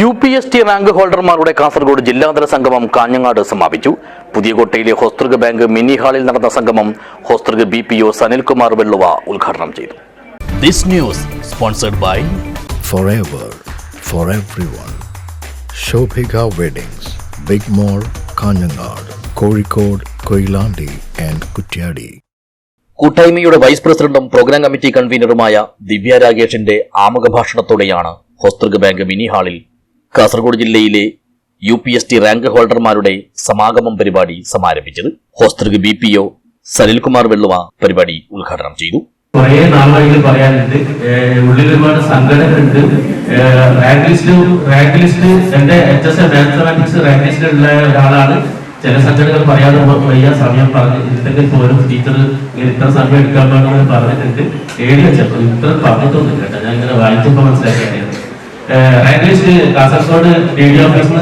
U P S T rank ഹോൾഡർമാരുടെ Kasaragod ജില്ലാതല സംഗമം കാഞ്ഞങ്ങാട് സമാപിച്ചു. പുതിയകോട്ടയിലെ ഹോസ്തൃക ബാങ്ക് മിനി ഹാളിൽ നടന്ന സംഗമം Hosdurg B P O Sanilkumar Velluva ഉദ്ഘാടനം ചെയ്തു. This news sponsored by by for every one Shobhika Weddings big mall Kanhangad Kozhikode Koyilandy and Kuttiadi കൂട്ടായ്മയുടെ vice പ്രസിഡന്റും പ്രോഗ്രാം കമ്മിറ്റി കൺവീനറുമായ ദിവ്യ രാഗേഷിന്റെ ആമുഖ ഭാഷണത്തോടെയാണ് ഹോസ്തൃക ബാങ്ക് മിനി ഹാളിൽ കാസർഗോഡ് ജില്ലയിലെ U P S T rank ഹോൾഡർമാരുടെ സമാഗമം പരിപാടി സമാരംഭിച്ചത് Hosdurg B P O Sanilkumar Velluva പരിപാടി ഉദ്ഘാടനം ചെയ്തു. കുറേ നാളുകളിൽ പറയാനുണ്ട്. ഏഹ് ഉള്ളിൽ ഒരുപാട് സങ്കടമുണ്ട് റാങ്ക് ലിസ്റ്റ് റാങ്ക് ലിസ്റ്റ് എന്റെ H S F mathematics rank ലിസ്റ്റിലുള്ള ഒരാളാണ്. ചില സംഘടനകൾ പറയാതെ വയ്യ. സമയം പറഞ്ഞു ഇല്ലെങ്കിൽ പോലും ടീച്ചർ ഇത്ര സമയം എടുക്കാൻ പറഞ്ഞിട്ടുണ്ട്. ഏഴ് വെച്ചപ്പോൾ ഇത്ര പറഞ്ഞിട്ടൊന്നും കേട്ടോ. ഞാൻ ഇങ്ങനെ വായിച്ചപ്പോൾ മനസ്സിലാക്കിയത് rank list Kasaragod D D ഓഫീസിൽ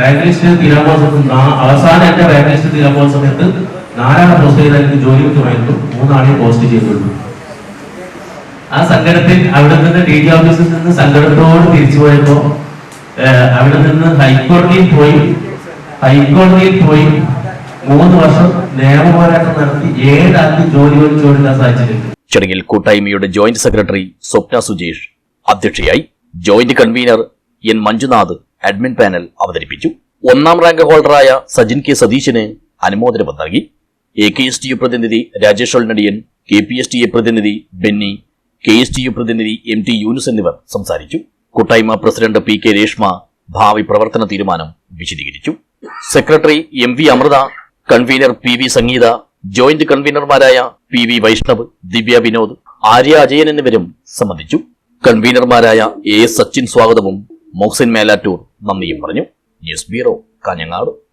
റാങ്ക് ലിസ്റ്റ് തീരാൻ പോകുന്ന സമയത്ത് അവസാനം എന്റെ റാങ്ക് തീരാൻ പോകുന്ന സമയത്ത് നാലാളെ പോസ്റ്റ് ചെയ്താൽ എനിക്ക് ജോലി കിട്ടുമായിരുന്നു. മൂന്നാളെയും പോസ്റ്റ് ചെയ്തിട്ടുള്ളൂ. ആ സങ്കടത്തിൽ അവിടെ നിന്ന് ഡി ഡി ഓഫീസിൽ നിന്ന് സങ്കടത്തോട് തിരിച്ചു പോയപ്പോ അവിടെ നിന്ന് ഹൈക്കോടതിയിൽ പോയി ഹൈക്കോടതിയിൽ പോയി മൂന്ന് വർഷം നിയമപോരാട്ടം നടത്തി ഏഴാൾക്ക് ജോലി ഒഴിച്ചു കൊടുക്കാൻ സാധിച്ചിട്ടുണ്ട്. ചടങ്ങിൽ കൂട്ടായ്മയുടെ ജോയിന്റ് സെക്രട്ടറി സ്വപ്ന സുജേഷ് അധ്യക്ഷയായി joint convener N Manjunath admin panel അവതരിപ്പിച്ചു. ഒന്നാം റാങ്ക് ഹോൾഡറായ സജിൻ കെ സതീശന് അനുമോദനം നൽകി. A K S T U പ്രതിനിധി Rajesh Olnadiyan K P S T A പ്രതിനിധി Benny K S T U പ്രതിനിധി എം ടി യൂനുസ് എന്നിവർ സംസാരിച്ചു. കൂട്ടായ്മ പ്രസിഡന്റ് പി കെ രേഷ്മ ഭാവി പ്രവർത്തന തീരുമാനം വിശദീകരിച്ചു. Secretary M V Amritha convener P V Sangeetha joint കൺവീനർമാരായ P V Vaishnav Divya Vinod Arya Ajayan എന്നിവരും സംബന്ധിച്ചു. കൺവീനർമാരായ എ സച്ചിൻ സ്വാഗതവും മോഹ്സിൻ മേലാറ്റൂർ നന്ദിയും പറഞ്ഞു. News bureau Kanhangad.